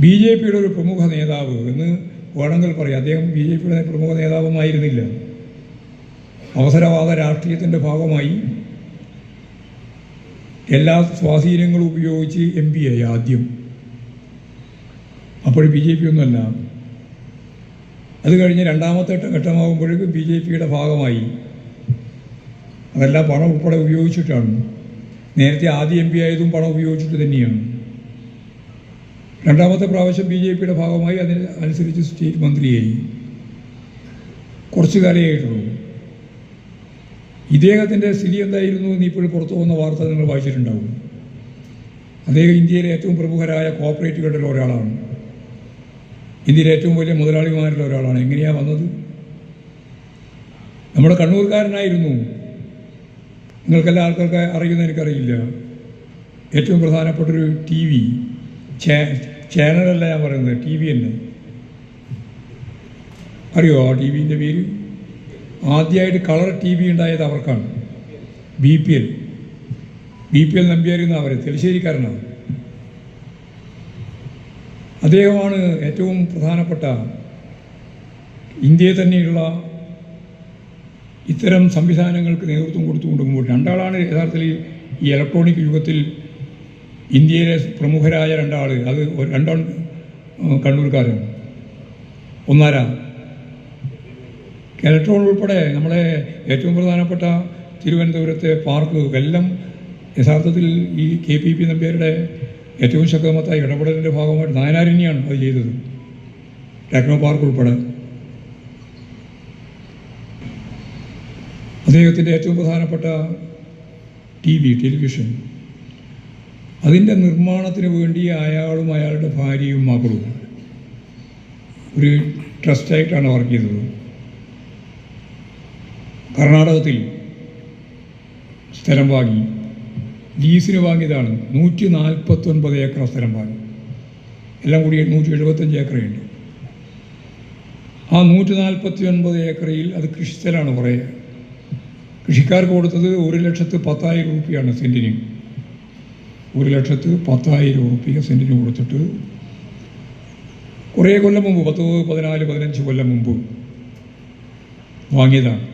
B J പിയുടെ ഒരു പ്രമുഖ നേതാവ് എന്ന് വേണമെങ്കിൽ പറയാം. അദ്ദേഹം ബി ജെ പിയുടെ പ്രമുഖ നേതാവുമായിരുന്നില്ല. അവസരവാദ രാഷ്ട്രീയത്തിന്റെ ഭാഗമായി എല്ലാ സ്വാധീനങ്ങളും ഉപയോഗിച്ച് എം പി ആയി ആദ്യം. അപ്പോൾ ബി ജെ പി ഒന്നുമല്ല. അത് കഴിഞ്ഞ് രണ്ടാമത്തെ ഘട്ടമാകുമ്പോഴേക്കും ബി ജെ പിയുടെ ഭാഗമായി. അതെല്ലാം പണം ഉൾപ്പെടെ ഉപയോഗിച്ചിട്ടാണ്. നേരത്തെ ആദ്യ എം പി ആയതും പണം ഉപയോഗിച്ചിട്ട് തന്നെയാണ്. രണ്ടാമത്തെ പ്രാവശ്യം ബി ജെ പിയുടെ ഭാഗമായി അതിന് അനുസരിച്ച് സ്റ്റേറ്റ് മന്ത്രിയായി. കുറച്ചു കാലമേ ആയിട്ടുള്ളൂ. ഇദ്ദേഹത്തിന്റെ സ്ഥിതി എന്തായിരുന്നു എന്ന് ഇപ്പോഴും പുറത്തു വന്ന വാർത്ത നിങ്ങൾ വായിച്ചിട്ടുണ്ടാവും. അദ്ദേഹം ഇന്ത്യയിലെ ഏറ്റവും പ്രമുഖരായ കോപ്പറേറ്റുകളുടെ ഒരാളാണ്. ഇന്ത്യയിലെ ഏറ്റവും വലിയ മുതലാളിമാരിൽ ഒരാളാണ്. എങ്ങനെയാണ് വന്നത്? നമ്മുടെ കണ്ണൂർക്കാരനായിരുന്നു. നിങ്ങൾക്കെല്ലാ ആൾക്കാർക്ക് അറിയുന്ന എനിക്കറിയില്ല. ഏറ്റവും പ്രധാനപ്പെട്ടൊരു ടി വി ചാനലല്ല ഞാൻ പറയുന്നത് ടി വി തന്നെ. അറിയോ ആ ടി വിന്റെ പേര്? ആദ്യമായിട്ട് കളർ ടി വി ഉണ്ടായത് അവർക്കാണ്. B P L B P L നമ്പിയായിരുന്നു അവർ തെളിശ്ശേരിക്കാരനാണ് അദ്ദേഹമാണ് ഏറ്റവും പ്രധാനപ്പെട്ട ഇന്ത്യയിൽ തന്നെയുള്ള ഇത്തരം സംവിധാനങ്ങൾക്ക് നേതൃത്വം കൊടുത്തുകൊണ്ട് മുമ്പോട്ട്. രണ്ടാളാണ് യഥാർത്ഥത്തിൽ ഈ ഇലക്ട്രോണിക് യുഗത്തിൽ ഇന്ത്യയിലെ പ്രമുഖരായ രണ്ടാൾ അത് രണ്ടാൾ കണ്ണൂർക്കാരാണ്. ഒന്നാരാ? ഇലക്ട്രോൺ ഉൾപ്പെടെ നമ്മളെ ഏറ്റവും പ്രധാനപ്പെട്ട തിരുവനന്തപുരത്തെ പാർക്ക് എല്ലാം യഥാർത്ഥത്തിൽ ഈ കെ പി പി നമ്പ്യാരുടെ ഏറ്റവും ശക്തമത്തായ ഇടപെടലിന്റെ ഭാഗമായിട്ട് നായനാരണ്യാണ് അത് ചെയ്തത്. ടെക്നോ പാർക്ക് ഉൾപ്പെടെ. അദ്ദേഹത്തിന്റെ ഏറ്റവും പ്രധാനപ്പെട്ട ടി വി ടെലിവിഷൻ. അതിന്റെ നിർമ്മാണത്തിന് വേണ്ടി അയാളും അയാളുടെ ഭാര്യയും മകളും ഒരു ട്രസ്റ്റായിട്ടാണ് വർക്ക് ചെയ്തത്. കർണാടകത്തിൽ സ്ഥലം വാങ്ങി. ലീസിന് വാങ്ങിയതാണ്. നൂറ്റി നാൽപ്പത്തൊൻപത് ഏക്കർ സ്ഥലം വാങ്ങി. എല്ലാം കൂടി നൂറ്റി എഴുപത്തഞ്ച് ഏക്കറുണ്ട്. ആ നൂറ്റി നാൽപ്പത്തി ഒൻപത് ഏക്കറിൽ അത് കൃഷിസ്ഥലമാണ് കുറേ. കൃഷിക്കാർക്ക് കൊടുത്തത് ഒരു ലക്ഷത്ത് പത്തായിരം രൂപയാണ് സെന്റിന് ഒരു ലക്ഷത്ത് പത്തായിരം ഉറുപ്പിക സെന്റിന് കൊടുത്തിട്ട് കുറേ കൊല്ലം മുമ്പ് പത്ത് പതിനാല് പതിനഞ്ച് കൊല്ലം മുമ്പ് വാങ്ങിയതാണ്.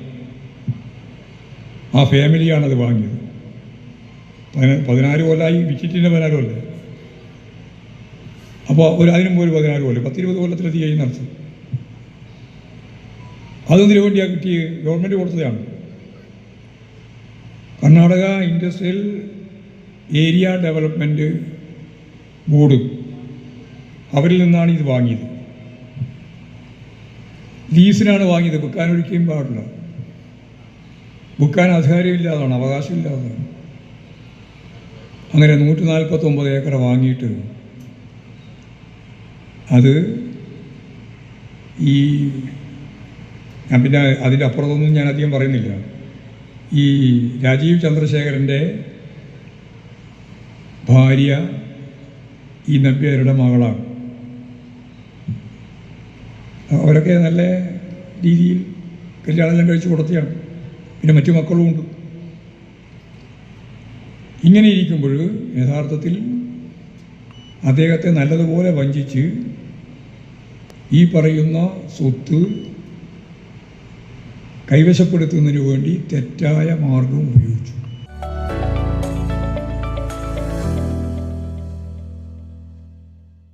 ആ ഫാമിലിയാണത് വാങ്ങിയത്. പതിന- പതിനാല് കൊല്ലമായി വിറ്റിറ്റിന്റെ പതിനാല് കൊല്ലം? അപ്പോൾ ഒരു അതിനും ഒരു പതിനാല് കൊല്ലം? പത്തിരുപത് കൊല്ലത്തിലധികമായി നടത്തും. അതൊന്നിനു വേണ്ടിയാണ് കിട്ടിയത് ഗവൺമെന്റ് കൊടുത്തതാണ്. Karnataka industrial area development board അവരിൽ നിന്നാണ് ഇത് വാങ്ങിയത്. ലീസിനാണ് വാങ്ങിയത്. വിൽക്കാൻ ഒരിക്കലും പാടില്ല. വിൽക്കാൻ അധികാരമില്ലാതാണ് അവകാശമില്ലാതാണ്. അങ്ങനെ നൂറ്റി നാൽപ്പത്തൊമ്പത് ഏക്കർ വാങ്ങിയിട്ട് അത് ഈ ഞാൻ പിന്നെ അതിന്റെ അപ്പുറത്തൊന്നും ഞാൻ അധികം പറയുന്നില്ല. ഈ രാജീവ് ചന്ദ്രശേഖരന്റെ ഭാര്യ ഈ നമ്പ്യാരുടെ മകളാണ്. അവരൊക്കെ നല്ല രീതിയിൽ കല്യാണമെല്ലാം കഴിച്ചു കൊടുത്തിയാണ്. പിന്നെ മറ്റു മക്കളും ഉണ്ട്. ഇങ്ങനെ ഇരിക്കുമ്പോൾ യഥാർത്ഥത്തിൽ അദ്ദേഹത്തെ നല്ലതുപോലെ വഞ്ചിച്ച് ഈ പറയുന്ന സ്വത്ത് കൈവശപ്പെടുത്തുന്നതിന് വേണ്ടി തെറ്റായ മാർഗം ഉപയോഗിച്ചു.